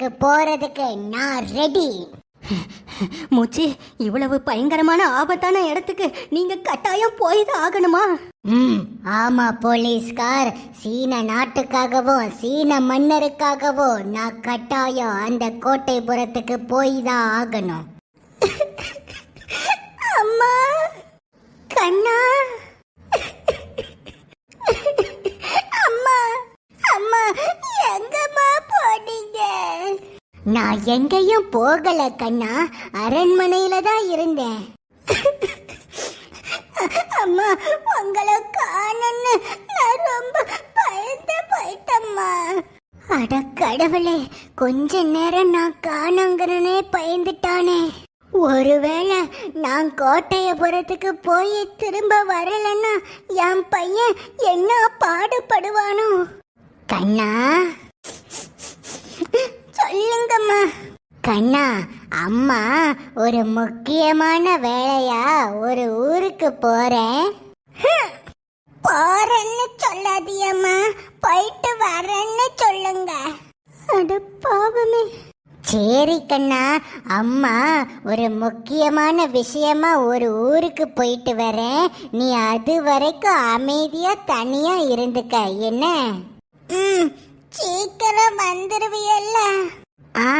கோட்டைபுரத்துக்கு போறதுக்கு நான் ரெடி மூச்சி இவ்வளவு பயங்கரமான ஆபத்தான இடத்துக்கு நீங்க கட்டாயம் போய் தான் ஆகணுமா? ம் ஆமா போலீஸ்கார். சீன நாட்டுக்காகவும் சீன மன்னருக்காகவும் நான் கட்டாயம் அந்த கோட்டைபுரத்துக்கு போய் தான் ஆகணும். அம்மா கண்ணா அம்மா அம்மா எங்கம்மா போனீங்க நான் எங்கேயும் போகல கண்ணா. அரண்மனையில தான் இருந்தேன். அம்மா உங்களை காணன்னு நான் ரொம்ப பயந்து போயிட்டம்மா. அட கடவுளே கொஞ்ச நேரம் நான் காணங்கிறனே பயந்துட்டானே. ஒருவேளை நான் கோட்டையபுரத்துக்கு போய் திரும்ப வரலன்னா என் பையன் என்ன பாடுபடுவானோ? கண்ணா. சொல்லுங்கம்மா. கண்ணா அம்மா ஒரு முக்கியமான வேலையா ஒரு ஊருக்கு போறேன்? போறேன்னு சொல்லாதியம்மா. போயிட்டு வரேன்னு சொல்லுங்க. அட பாவமே. சரி கண்ணா அம்மா ஒரு முக்கியமான விஷயமா ஒரு ஊருக்கு போயிட்டு வரேன். நீ அது வரைக்கும் அமைதியா தனியா இருந்துக்க. என்ன? ம் சீக்கிரம் வந்துருவியல்ல. ஆ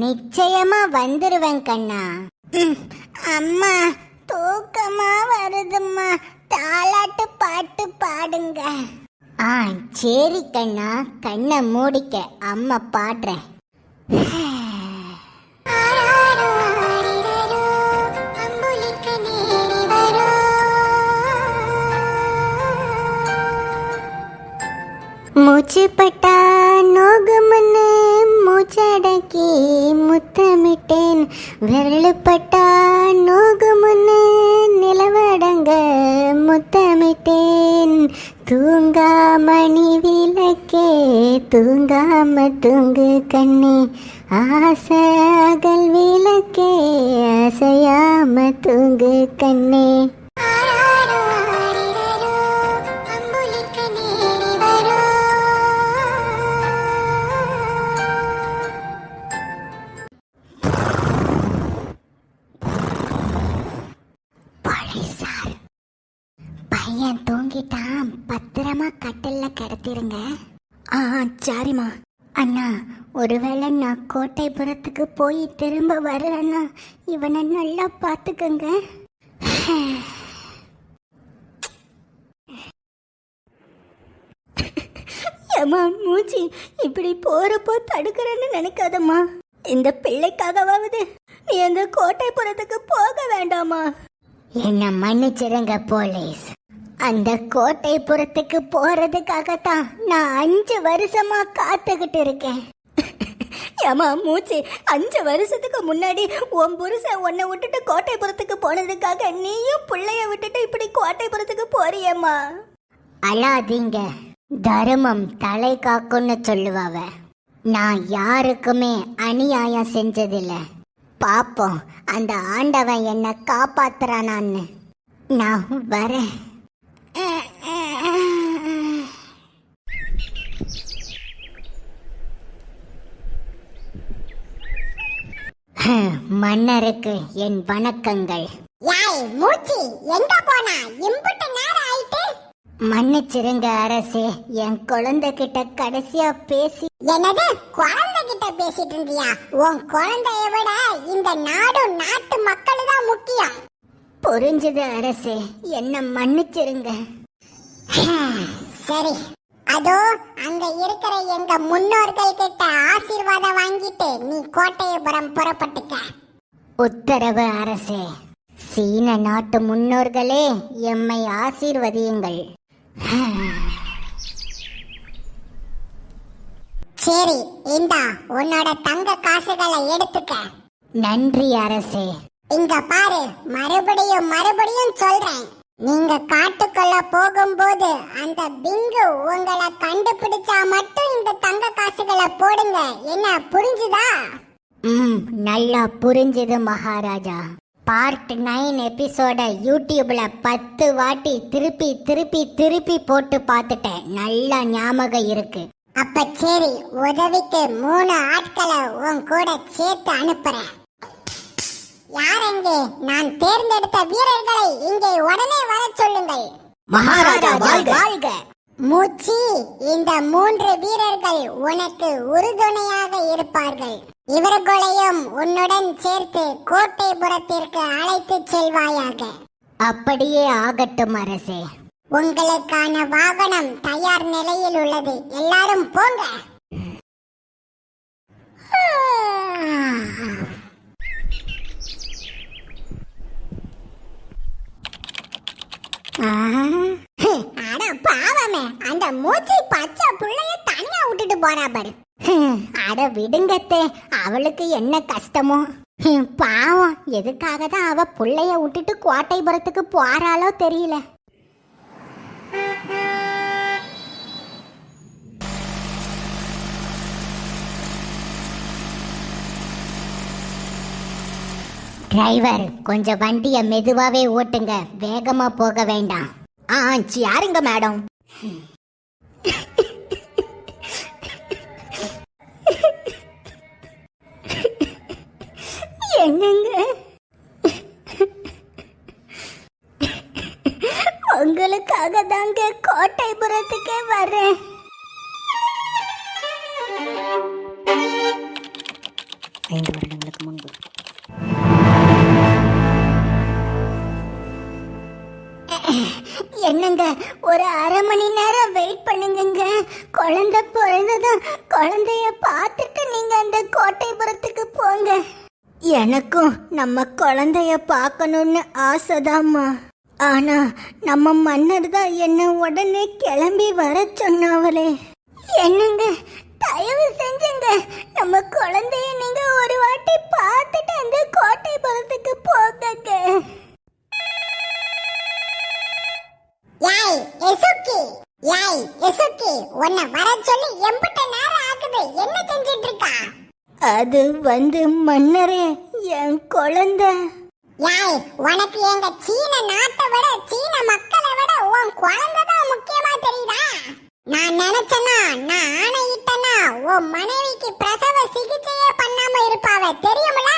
நிச்சயமா வந்துருவேன் கண்ணா. அம்மா தூக்கமா வருதும்மா. தாலாட்டு பாட்டு பாடுங்க. ஆ சரி கண்ணா. கண்ணை மூடிக்க அம்மா பாடுறேன். மூச்சு நோகுமன்னு மூச்சடக்கி முத்தமிட்டேன். விரல் நோகுமன்னு நிலவடங்க முத்தமிட்டேன். தூங்காமணி விளக்கே தூங்காம தூங்கு கண்ணே. ஆசைகள் விளக்கே அசையாம தூங்கு கண்ணே. ஆ பத்திரமா கட்டில்ல கிடத்திருங்க. ஆ ஆ, சரிம்மா. அண்ணா ஒருவேளை நான் கோட்டைபுரத்துக்கு போய் திரும்ப வரலன்னா இவனை நல்லா பார்த்துக்கங்க. ஏம்மா மூச்சி இப்படி போறப்போ தடுக்கிறேன்னு நினைக்காதம்மா. இந்த பிள்ளைக்காகவாவது நீ அந்த கோட்டைப்புறத்துக்கு போக வேண்டாமா என்ன மன்னிச்சிருங்க போலீஸ். அந்த கோட்டைப்புறத்துக்கு போறதுக்காகத்தான் நான் அஞ்சு வருஷமா காத்துக்கிட்டு இருக்கேன். ஏமா மூச்சி அஞ்சு வருஷத்துக்கு முன்னாடி உன் புருஷன் உன்னை விட்டுட்டு கோட்டைப்புறத்துக்கு போனதுக்காக நீயும் பிள்ளைய விட்டுட்டு இப்படி கோட்டைப்புறத்துக்கு போறியம்மா? அழாதீங்க. தர்மம் தலை காக்கும்னு சொல்லுவாவ. நான் யாருக்குமே அநியாயம் செஞ்சதில்ல. பாப்போம் அந்த ஆண்டவன் என்ன காப்பாத்துறானான்னு. நான் வரேன். மன்னருக்கு என் வணக்கங்கள். யாய் மூச்சி எங்க போனா? இம்புட்டு நேரம் ஆயிட்டு. மன்னிச்சிருங்க அரசே என் குழந்தை கிட்ட கடைசியா பேசி என்னது? குழந்தை கிட்ட பேசிட்டு இருந்தியா? உன் குழந்தைய விட இந்த நாடும் நாட்டு மக்கள் தான் முக்கியம். புரிஞ்சுது அரசே. என்ன மன்னிச்சிருங்க. சரி. அதோ அங்க இருக்கிற எங்க முன்னோர்கள் கிட்ட ஆசீர்வாதம் வாங்கிட்டு நீ கோட்டையபுரம் புறப்பட்டுக்க. உத்தரவு அரசே. சீன நாட்டு முன்னோர்களே எம்மை ஆசீர்வதியுங்கள். சரி இந்தா உன்னோட தங்க காசுகளை எடுத்துக்க. நன்றி அரசே. இங்க பாரு மறுபடியும் மறுபடியும் சொல்றேன். நீங்க காட்டுக்குள்ள போகும்போது அந்த பிங்கு உங்களை கண்டுபிடிச்சா மட்டும் இந்த தங்க காசுகளை போடுங்க. என்ன புரிஞ்சுதா? ம் நல்லா புரிஞ்சுது மகாராஜா. பார்ட் நைன் எபிசோட யூடியூப்ல பத்து வாட்டி திருப்பி திருப்பி திருப்பி போட்டு பார்த்துட்டேன். நல்லா ஞாபகம் இருக்கு. அப்ப சரி உதவிக்கு மூணு ஆட்களை உன் கூட சேர்த்து அனுப்புறேன். யார் எங்கே நான் தேர்ந்தெடுத்த வீரர்களை இங்கே உடனே வர சொல்லுங்கள். மகாராஜா வாழ்க. வாழ்க. மூச்சி இந்த மூன்று வீரர்கள் உனக்கு உறுதுணையாக இருப்பார்கள். இவர்களையும் உன்னுடன் சேர்த்து கோட்டைபுரத்திற்கு அழைத்து செல்வாயாக. அப்படியே ஆகட்டும் அரசே. உங்களுக்கான வாகனம் தயார் நிலையில் உள்ளது. எல்லாரும் போங்க. அட பாவமே. அந்த மூச்சி பச்சை புள்ளைய தனியா விட்டுட்டு போறா பாரு. அட விடுங்கத்தே அவளுக்கு என்ன கஷ்டமோ. பாவம். எதுக்காக தான் அவ புள்ளைய விட்டுட்டு கோட்டைபுரத்துக்கு போறாளோ தெரியல. டிரைவர் கொஞ்சம் வண்டிய மெதுவாவே ஓட்டுங்க. வேகமா போக வேண்டாம். ஆ யாருங்க மேடம்? என்னங்க? உங்களுக்காக தாங்க கோட்டைபுரத்துக்கே வரேன். ஐந்து வருடங்களுக்கு முன்பு. அரை மணி நேரம் வெயிட் பண்ணுங்கங்க. குழந்தை பிறந்ததும் குழந்தைய பார்த்துட்டு நீங்க அந்த கோட்டைபுரத்துக்கு போங்க. எனக்கும் நம்ம குழந்தைய பார்க்கணும்னு ஆசைதாம்மா. ஆனா நம்ம மன்னர் தான் என்ன உடனே கிளம்பி வர சொன்னாவளே. என்னங்க தயவு செஞ்சுங்க. நம்ம குழந்தைய நீங்க ஒரு வாட்டி பார்த்துட்டு அந்த கோட்டைபுரத்துக்கு போங்க யாய் எசுக்கி யாய் எசுக்கி உன்னை வர சொல்லி எம்பிட்ட நேரம் ஆகுது. என்ன செஞ்சிட்டு இருக்கா அது வந்து மன்னரே என் குழந்தை. யாய் உனக்கு எங்க சீன நாட்டை விட சீன மக்களை விட உன் குழந்தை தான் முக்கியமா தெரியுதா? நான் நினைச்சனா நான் ஆணையிட்டனா உன் மனைவிக்கு பிரசவ சிகிச்சையே பண்ணாம இருப்பாவ தெரியுமில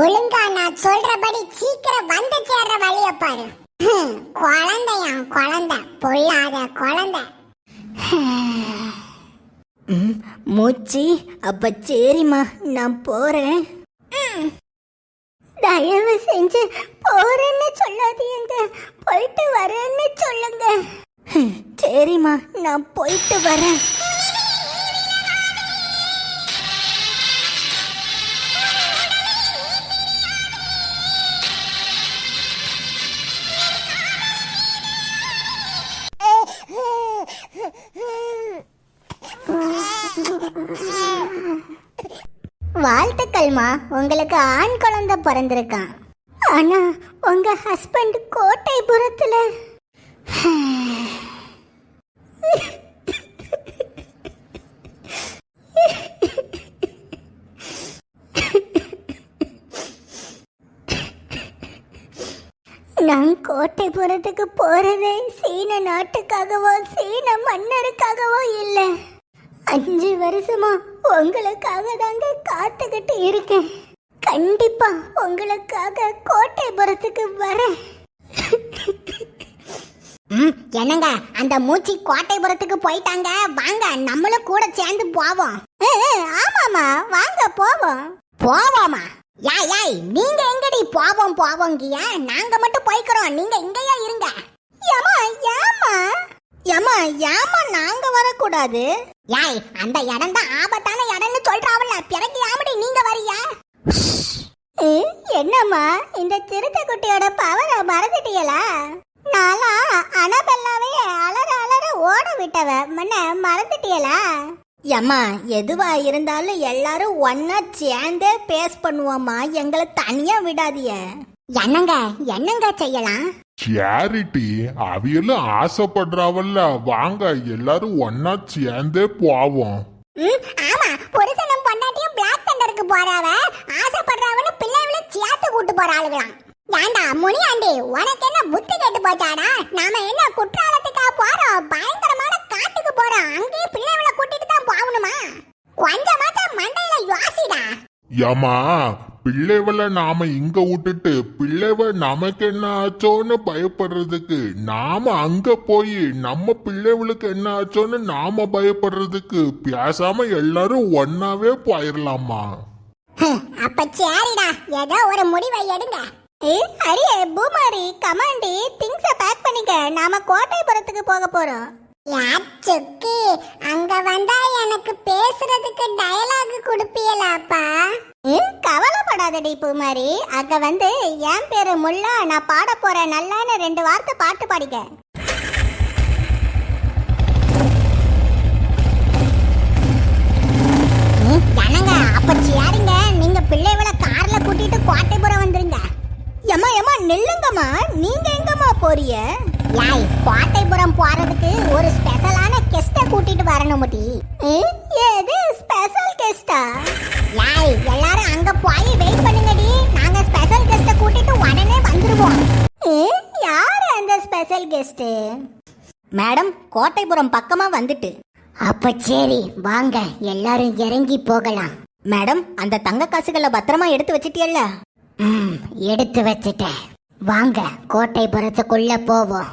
ஒழுங்கா நான் சொல்றபடி சீக்கிரம் வந்து சேர்ற வழிய பாரு. ஹம், குழந்தையாம் குழந்தை பொல்லாத குழந்தை. மூச்சி அப்ப சரிம்மா நான் போறேன். தயவு செஞ்சு போறேன்னு சொல்லாதீங்க. போயிட்டு வரேன்னு சொல்லுங்க. சரிம்மா நான் போயிட்டு வரேன். வாழ்த்துக்கள்மா. உங்களுக்கு ஆண் குழந்தை பிறந்திருக்கான் ஆனா உங்க ஹஸ்பண்ட் கோட்டைபுரத்துல. நான் கோட்டைபுரத்துக்கு போறதே சீன நாட்டுக்காகவோ சீன மன்னருக்காகவோ இல்லை. அஞ்சு வருஷமா உங்களுக்காக தாங்க காத்துக்கிட்டு இருக்கேன். கண்டிப்பா உங்களுக்காக கோட்டைபுரத்துக்கு வரேன். என்னங்க? அந்த மூச்சி கோட்டைபுரத்துக்கு போயிட்டாங்க. வாங்க நம்மளும் கூட சேர்ந்து போவோம். ஆமாமா வாங்க போவோம். போவோமா? யாய் யாய் நீங்க எங்கடி போவோம் போவோங்கிய? நாங்க மட்டும் போய்க்கிறோம். நீங்க இங்கேயே இருங்க. ஏமா ஏமா ஏமா ஏமா நாங்க வரக்கூடாது. யாய் அந்த இடம் தான் ஆபத்தான இடம்னு சொல்றாவல்ல. பிறகு யாமடி நீங்க வரியா என்னம்மா இந்த சிறுத்தை குட்டியோட பவரை மறந்துட்டீங்களா நாளா அனபெல்லாவே அலற அலற ஓட விட்டவ முன்ன மறந்துட்டியலா? ஏம்மா எதுவா இருந்தாலும் எல்லாரும் ஒன்னா சேர்ந்தே பேஸ் பண்ணுவோம்மா. எங்களை தனியா விடாதிய என்னங்க என்னங்க செய்யலாம்? சேரிட்டி அவியெல்லாம் ஆசைப்படுறாவல்ல. வாங்க எல்லாரும் ஒன்னா சேர்ந்தே போவோம். ஆமா புருஷனும் பொண்டாட்டியும் பிளாக் தண்டருக்கு போறாவ. ஆசைப்படுறாவன்னு பிள்ளைகள சேர்த்து கூட்டு போறாளுகளாம் ஏண்டா முனியாண்டி உனக்கு என்ன புத்தி கேட்டு போச்சாடா? நாம என்ன குற்றாலத்துக்கா போறோம்? பயங்கரமான காட்டுக்கு போறோம். அங்கேயும் பிள்ளைகள கூட்டிட்டு தான் போகணுமா? கொஞ்சமாச்சும் மண்டையில யோசிடா. ஏமா பிள்ளைவளை நாம இங்க விட்டுட்டு பிள்ளைவ நமக்கு என்ன ஆச்சோன்னு பயப்படுறதுக்கு நாம அங்க போய் நம்ம பிள்ளைவளுக்கு என்ன ஆச்சோன்னு நாம பயப்படுறதுக்கு பேசாம எல்லாரும் ஒன்னாவே போயிடலாமா அப்ப சரிடா. ஏதோ ஒரு முடிவை எடுங்க. அரிய பூமாரி கமாண்டி திங்ஸ பேக் பண்ணிக்க. நாம கோட்டைபுரத்துக்கு போக போறோம். யாச்சுக்கு அங்க வந்தா எனக்கு பேசுறதுக்கு டயலாக் கொடுப்பீங்களாப்பா ம், கவலைப்படாதடி பூமாரி? அங்க வந்து என் பேரு முல்லா நான் பாட போறேன் நல்லான்னு ரெண்டு வார்த்தை பாட்டு பாடிக்க. ஜனங்க அப்ப சரிங்க. நீங்க பிள்ளைகளை கார்ல கூட்டிட்டு கோட்டைபுரம் வந்துருங்க. ஏமா ஏம்மா நில்லுங்கம்மா. நீங்க எங்கம்மா போறிய யாய் கோட்டைபுரம் போறதுக்கு ஒரு ஸ்பெஷலான கெஸ்ட கூட்டிட்டு வரணும் முட்டி ஏது ஸ்பெஷல் கெஸ்டா யாய் எல்லாரும் அங்க போய் வெயிட் பண்ணுங்கடி. நாங்க ஸ்பெஷல் கெஸ்ட கூட்டிட்டு உடனே வந்துருவோம். யார் அந்த ஸ்பெஷல் கெஸ்ட் மேடம் கோட்டைப்புறம் பக்கமா வந்துட்டு. அப்ப சரி வாங்க. எல்லாரும் இறங்கி போகலாம். மேடம் அந்த தங்க காசுகளை பத்திரமா எடுத்து வச்சிட்டியல்ல? ம் எடுத்து வச்சிட்டேன். வாங்க கோட்டைபுரத்துக்குள்ள போவோம்.